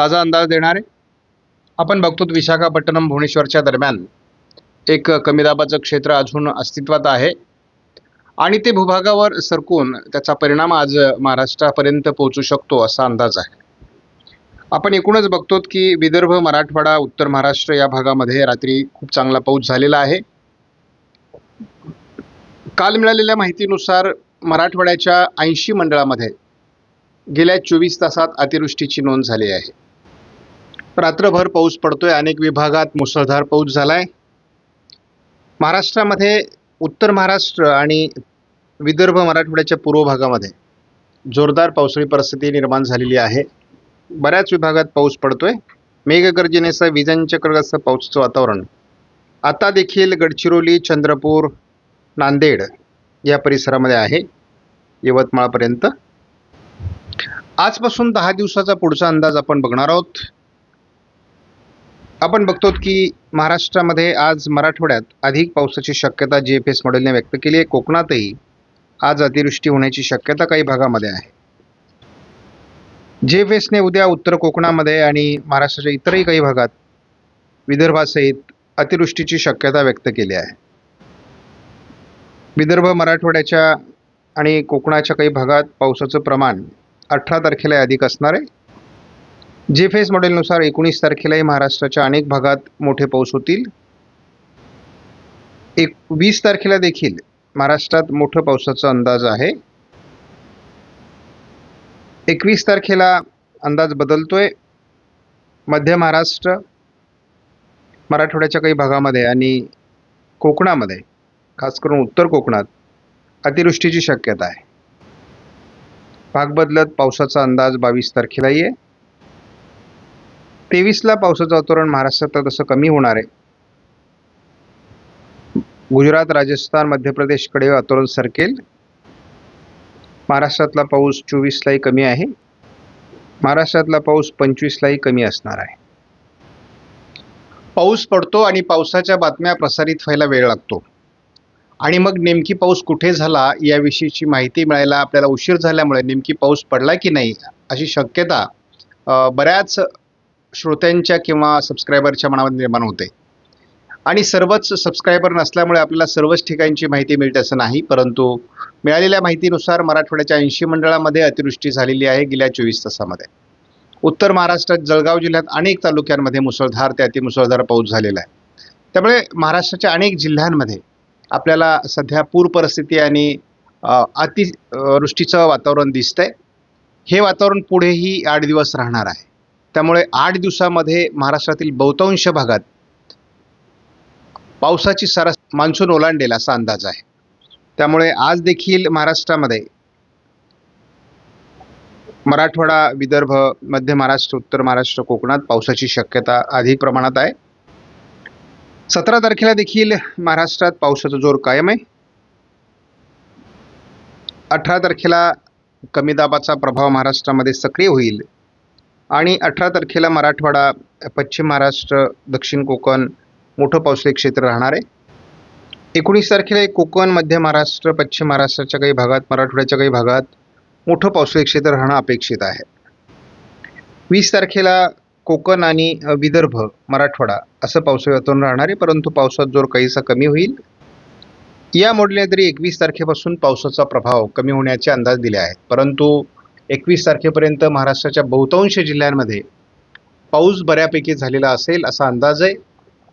ताजा अंदाज देणार? आहे आपण बघतो विशाखापट्टणम भुवनेश्वरच्या दरम्यान एक कमी दाबाचं क्षेत्र अजून अस्तित्वात आहे. आणि ते भूभागावर सरकून त्याचा परिणाम आज महाराष्ट्रापर्यंत पोहोचू शकतो असा अंदाज आहे. आपण एकूणच बघतो की विदर्भ मराठवाडा उत्तर महाराष्ट्र या भागामध्ये रात्री खूप चांगला पाऊस झालेला आहे. काल मिळालेल्या माहितीनुसार मराठवाड्याच्या ऐंशी मंडळामध्ये गेल्या चोवीस तासात अतिवृष्टीची नोंद झाली आहे. रात्रभर पाऊस पडतोय. अनेक विभागात मुसळधार पाऊस झालाय. महाराष्ट्रामध्ये उत्तर महाराष्ट्र आणि विदर्भ मराठवाड्याच्या पूर्व भागामध्ये जोरदार पावसाळी परिस्थिती निर्माण झालेली आहे. बऱ्याच विभागात पाऊस पडतोय. मेघगर्जनेसह विजांचक्रग्रस्त पावसाचं वातावरण. आता देखील गडचिरोली चंद्रपूर नांदेड या परिसरामध्ये आहे. यवतमाळपर्यंत. आजपासून दहा दिवसाचा पुढचा अंदाज आपण बघणार आहोत. आपण बघतो की महाराष्ट्रामध्ये आज मराठवाड्यात अधिक पावसाची शक्यता जी एफ एस मॉडेलने व्यक्त केली आहे. कोकणातही आज अतिवृष्टी होण्याची शक्यता काही भागामध्ये आहे. जे एफ एसने उद्या उत्तर कोकणामध्ये आणि महाराष्ट्राच्या इतरही काही भागात विदर्भासहित अतिवृष्टीची शक्यता व्यक्त केली आहे. विदर्भ मराठवाड्याच्या आणि कोकणाच्या काही भागात पावसाचं प्रमाण अठरा तारखेला अधिक असणार आहे. जे फेस मॉडेलनुसार एकोणीस तारखेलाही महाराष्ट्राच्या अनेक भागात मोठे पाऊस होतील. एक वीस तारखेला देखील महाराष्ट्रात मोठं पावसाचा अंदाज आहे. एकवीस तारखेला अंदाज बदलतोय. मध्य महाराष्ट्र मराठवाड्याच्या काही भागामध्ये आणि कोकणामध्ये खास करून उत्तर कोकणात अतिवृष्टीची शक्यता आहे. भाग बदलत पावसाचा अंदाज बावीस तारखेलाही आहे. तेवीसला पावसाचं वातावरण महाराष्ट्रात तसं कमी होणार आहे. गुजरात राजस्थान मध्य प्रदेशकडे वातावरण सरकेल. महाराष्ट्रातला पाऊस चोवीसलाही कमी आहे. महाराष्ट्रातला पाऊस पंचवीसलाही कमी असणार आहे. पाऊस पडतो आणि पावसाच्या बातम्या प्रसारित व्हायला वेळ लागतो. आणि मग नेमकी पाऊस कुठे झाला याविषयीची माहिती मिळायला आपल्याला उशीर झाल्यामुळे नेमकी पाऊस पडला की नाही अशी शक्यता बऱ्याच श्रोत्यांच्या किंवा सबस्क्रायबरच्या मनामध्ये निर्माण होते. आणि सर्वच सबस्क्रायबर नसल्यामुळे आपल्याला सर्वच ठिकाणची माहिती मिळते असं नाही परंतु मिळालेल्या माहितीनुसार मराठवाड्याच्या ऐंशी मंडळामध्ये अतिवृष्टी झालेली आहे गेल्या चोवीस तासामध्ये. उत्तर महाराष्ट्रात जळगाव जिल्ह्यात अनेक तालुक्यांमध्ये मुसळधार ते अतिमुसळधार पाऊस झालेला आहे. त्यामुळे महाराष्ट्राच्या अनेक जिल्ह्यांमध्ये आपल्याला सध्या पूर परिस्थिती आणि अतिवृष्टीचं वातावरण दिसतंय. हे वातावरण पुढेही आठ दिवस राहणार आहे. त्यामुळे आठ दिवसामध्ये महाराष्ट्रातील बहुतांश भागात पावसाची सरास मान्सून ओलांडेल असा अंदाज आहे. त्यामुळे आज देखील महाराष्ट्रामध्ये मराठवाडा विदर्भ मध्य महाराष्ट्र उत्तर महाराष्ट्र कोकणात पावसाची शक्यता अधिक प्रमाणात आहे. सतरा तारखेला देखील महाराष्ट्रात पावसाचा जोर कायम आहे. अठरा तारखेला कमी दाबाचा प्रभाव महाराष्ट्रामध्ये सक्रिय होईल. आणि अठरा तारखेला मराठवाडा पश्चिम महाराष्ट्र दक्षिण कोकण मोठं पावसाळी क्षेत्र राहणार आहे. एकोणीस तारखेला एक कोकण मध्य महाराष्ट्र पश्चिम महाराष्ट्राच्या काही भागात मराठवाड्याच्या काही भागात मोठं पावसाळी क्षेत्र राहणं अपेक्षित आहे. वीस तारखेला कोकण आणि विदर्भ मराठवाडा असं पावसाळी वातावरण राहणार आहे परंतु पावसात जोर काहीसा कमी होईल. या मोडल्या तरी एकवीस तारखेपासून पावसाचा प्रभाव कमी होण्याचे अंदाज दिले आहेत परंतु एकवीस तारखेपर्यंत महाराष्ट्राच्या बहुतांश जिल्ह्यांमध्ये पाऊस बऱ्यापैकी झालेला असेल असा अंदाज आहे.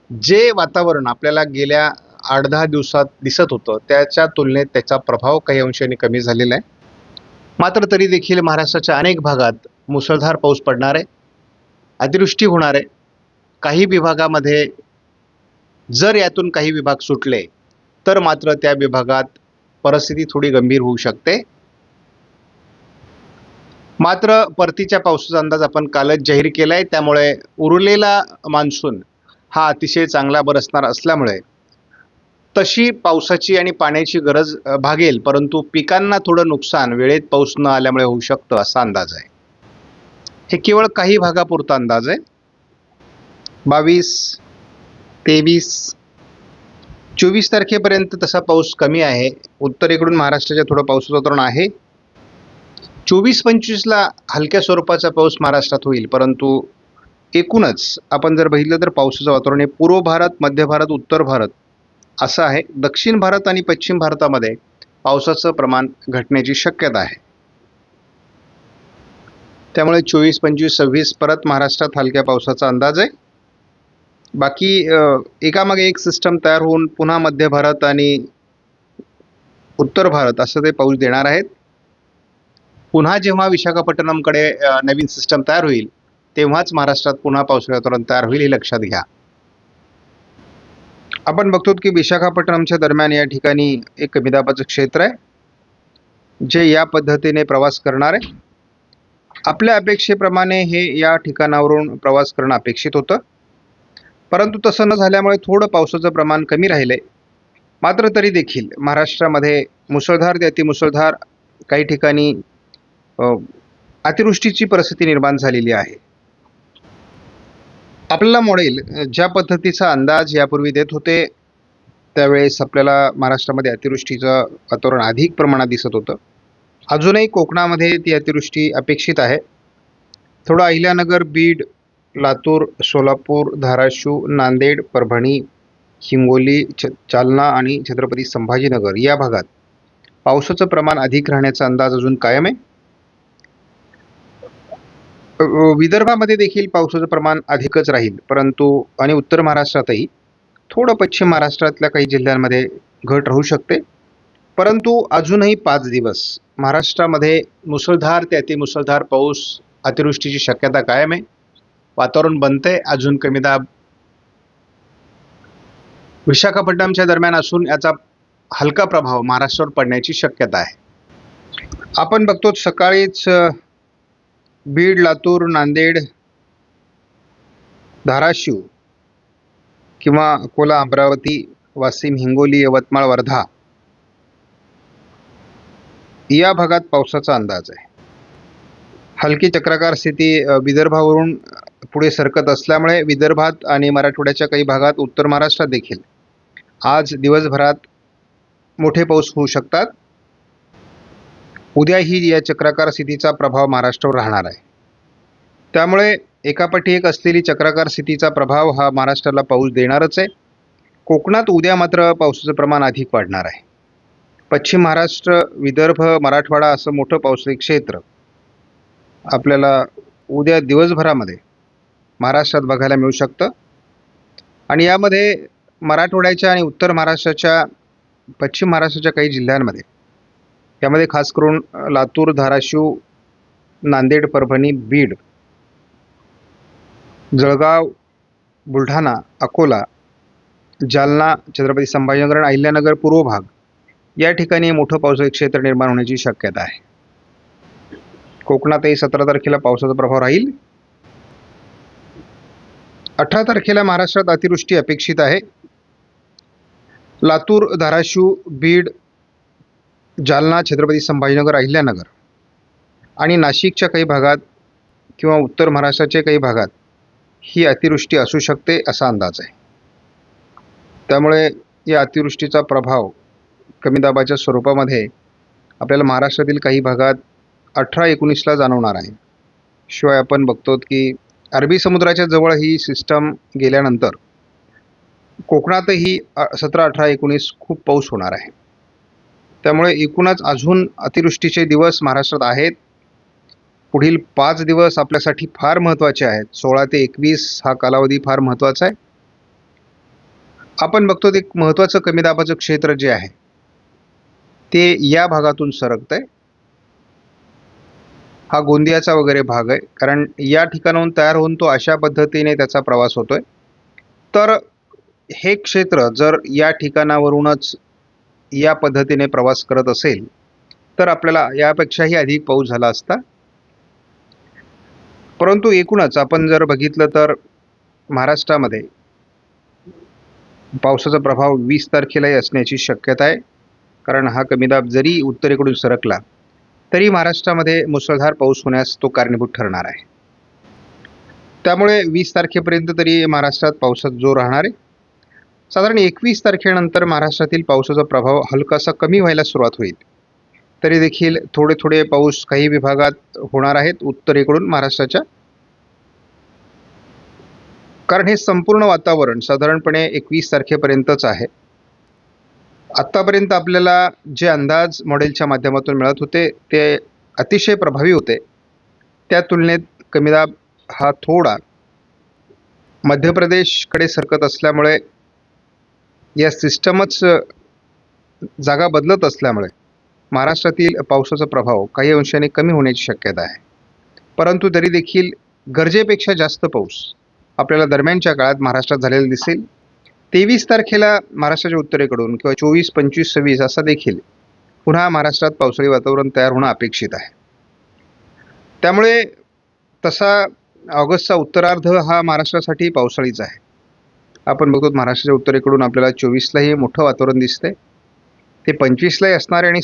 जे वातावरण आपल्याला गेल्या आठ दहा दिवसात दिसत होतं त्याच्या तुलनेत त्याचा प्रभाव काही अंशाने कमी झालेला आहे. मात्र तरी देखील महाराष्ट्राच्या अनेक भागात मुसळधार पाऊस पडणार आहे. अतिवृष्टी होणार आहे. काही विभागामध्ये जर यातून काही विभाग सुटले तर मात्र त्या विभागात परिस्थिती थोडी गंभीर होऊ शकते. मात्र परतीच्या पावसाचा अंदाज आपण कालच जाहीर केला आहे त्यामुळे उरलेला मान्सून हा अतिशय चांगला बरसणार असल्यामुळे तशी पावसाची आणि पाण्याची गरज भागेल परंतु पिकांना थोडं नुकसान वेळेत पाऊस न आल्यामुळे होऊ शकतं असा अंदाज आहे. हे केवळ काही भागापुरता अंदाज आहे. बावीस तेवीस चोवीस तारखेपर्यंत तसा पाऊस कमी आहे. उत्तरेकडून महाराष्ट्राच्या थोडं पावसाचं वातावरण आहे. चोवीस पंचवीसला हलक्या स्वरूपाचा पाऊस महाराष्ट्रात होईल परंतु एकूणच आपण जर बघितलं तर पावसाचं वातावरण हे पूर्व भारत मध्य भारत उत्तर भारत असं आहे. दक्षिण भारत आणि पश्चिम भारतामध्ये पावसाचं प्रमाण घटण्याची शक्यता आहे. त्यामुळे चोवीस पंचवीस सव्वीस परत महाराष्ट्रात हलक्या पावसाचा अंदाज आहे. बाकी एकामागे एक सिस्टम तयार होऊन पुन्हा मध्य भारत आणि उत्तर भारत असं ते पाऊस देणार आहेत. पुन्हा जेव्हा विशाखापट्टणमकडे नवीन सिस्टम तयार होईल तेव्हाच महाराष्ट्रात पुन्हा पावसाळी वातावरण तयार होईल हे लक्षात घ्या. आपण बघतो की विशाखापट्टणमच्या दरम्यान या ठिकाणी एक कमी दाबाचं क्षेत्र आहे जे या पद्धतीने प्रवास करणार आहे. आपल्या अपेक्षेप्रमाणे हे या ठिकाणावरून प्रवास करणं अपेक्षित होतं. परंतु तसं न झाल्यामुळे थोडं पावसाचं प्रमाण कमी राहिलं आहे मात्र तरी देखील महाराष्ट्रामध्ये मुसळधार ते अतिमुसळधार काही ठिकाणी अतिवृष्टीची परिस्थिती निर्माण झालेली आहे. आपल्याला मॉडेल ज्या पद्धतीचा अंदाज यापूर्वी देत होते त्यावेळेस आपल्याला महाराष्ट्रामध्ये अतिवृष्टीचं वातावरण अधिक प्रमाणात दिसत होतं. अजूनही कोकणामध्ये ती अतिवृष्टी अपेक्षित आहे. थोडं अहिल्यानगर बीड लातूर सोलापूर धाराशिव नांदेड परभणी हिंगोली छ जालना आणि छत्रपती संभाजीनगर या भागात पावसाचं प्रमाण अधिक राहण्याचा अंदाज अजून कायम आहे. विदर्भामध्ये देखील पावसाचं प्रमाण अधिकच राहील. परंतु आणि उत्तर महाराष्ट्रातही थोडं पश्चिम महाराष्ट्रातल्या काही जिल्ह्यांमध्ये घट राहू शकते. परंतु अजूनही पाच दिवस. महाराष्ट्रामध्ये मुसळधार ते अतिमुसळधार पाऊस अतिवृष्टीची शक्यता कायम आहे. वातावरण बनतंय. अजून कमी दाब विशाखापट्टणमच्या दरम्यान असून याचा हलका प्रभाव महाराष्ट्रावर पडण्याची शक्यता आहे. आपण बघतो सकाळीच बीड लातूर नांदेड धाराशिव किंवा अकोला अमरावती वाशिम हिंगोली यवतमाळ वर्धा या भागात पावसाचा अंदाज आहे. हलकी चक्राकार स्थिती विदर्भावरून पुढे सरकत असल्यामुळे विदर्भात आणि मराठवाड्याच्या काही भागात उत्तर महाराष्ट्रात देखील आज दिवसभरात मोठे पाऊस होऊ शकतात. उद्याही या चक्राकार स्थितीचा प्रभाव महाराष्ट्रावर राहणार आहे. त्यामुळे एकापाठी एक असलेली चक्राकार स्थितीचा प्रभाव हा महाराष्ट्राला पाऊस देणारच आहे. कोकणात उद्या मात्र पावसाचं प्रमाण अधिक वाढणार आहे. पश्चिम महाराष्ट्र विदर्भ मराठवाडा असं मोठं पावसाळी क्षेत्र आपल्याला उद्या दिवसभरामध्ये महाराष्ट्रात बघायला मिळू शकतं. आणि यामध्ये मराठवाड्याच्या आणि उत्तर महाराष्ट्राच्या पश्चिम महाराष्ट्राच्या काही जिल्ह्यांमध्ये यामध्ये खास करून लातूर धाराशिव नांदेड परभणी बीड जळगाव बुलढाणा अकोला जालना छत्रपती संभाजीनगर आणि अहिल्यानगर पूर्व भाग या ठिकाणी मोठं पावसाळी क्षेत्र निर्माण होण्याची शक्यता आहे. कोकणातही सतरा तारखेला पावसाचा प्रभाव राहील. अठरा तारखेला महाराष्ट्रात अतिवृष्टी अपेक्षित आहे. लातूर धाराशिव बीड जालना छत्रपती संभाजीनगर अहिल्यानगर आणि नाशिकच्या काही भागात किंवा उत्तर महाराष्ट्राच्या काही भागात ही अतिवृष्टी असू शकते असा अंदाज आहे. त्यामुळे या अतिवृष्टीचा प्रभाव कमी दाबाच्या स्वरूपामध्ये आपल्याला महाराष्ट्रातील काही भागात अठरा एकोणीसला जाणवणार आहे. शिवाय आपण बघतो की अरबी समुद्राच्या जवळ ही सिस्टम गेल्यानंतर कोकणातही सतरा अठरा एकोणीस खूप पाऊस होणार आहे. त्यामुळे एकूणच अजून अतिवृष्टीचे दिवस महाराष्ट्रात आहेत. पुढील पाच दिवस आपल्यासाठी फार महत्त्वाचे आहेत. सोळा ते एकवीस हा कालावधी फार महत्त्वाचा आहे. आपण बघतो ते एक महत्त्वाचं कमी दाबाचं क्षेत्र जे आहे ते या भागातून सरकत आहे हा गोंदियाचा वगैरे भाग आहे. कारण या ठिकाणाहून तयार होऊन तो अशा पद्धतीने त्याचा प्रवास होतोय. तर हे क्षेत्र जर या ठिकाणावरूनच या पद्धतीने प्रवास करत असेल तर आपल्याला यापेक्षाही अधिक पाऊस झाला असता. परंतु एकूणच आपण जर बघितलं तर महाराष्ट्रामध्ये पावसाचा प्रभाव वीस तारखेलाही असण्याची शक्यता आहे. कारण हा कमी दाब जरी उत्तरेकडून सरकला तरी महाराष्ट्रामध्ये मुसळधार पाऊस होण्यास तो कारणीभूत ठरणार आहे. त्यामुळे वीस तारखेपर्यंत तरी महाराष्ट्रात पावसात जोर राहणार आहे. साधारण एकवीस तारखेनंतर महाराष्ट्रातील पावसाचा प्रभाव हलकासा कमी व्हायला सुरुवात होईल. तरी देखील थोडे थोडे पाऊस काही विभागात होणार आहेत. उत्तरेकडून महाराष्ट्राच्या. कारण हे संपूर्ण वातावरण साधारणपणे एकवीस तारखेपर्यंतच आहे. आत्तापर्यंत आपल्याला जे अंदाज मॉडेलच्या माध्यमातून मिळत होते ते अतिशय प्रभावी होते. त्या तुलनेत कमी दाब हा थोडा मध्य प्रदेशकडे सरकत असल्यामुळे या सिस्टमच जागा बदलत असल्यामुळे महाराष्ट्रातील पावसाचा प्रभाव काही अंशाने कमी होण्याची शक्यता आहे. परंतु तरी देखील गरजेपेक्षा जास्त पाऊस आपल्याला दरम्यानच्या काळात महाराष्ट्रात झालेला दिसेल. तेवीस तारखेला महाराष्ट्राच्या उत्तरेकडून किंवा चोवीस पंचवीस सव्वीस असा देखील पुन्हा महाराष्ट्रात पावसाळी वातावरण तयार होणं अपेक्षित आहे. त्यामुळे तसा ऑगस्टचा उत्तरार्ध हा महाराष्ट्रासाठी पावसाळीचा आहे. आपण बघतो महाराष्ट्राच्या उत्तरेकडून आपल्याला चोवीसलाही मोठं वातावरण दिसतंय. ते पंचवीसलाही असणारे आणि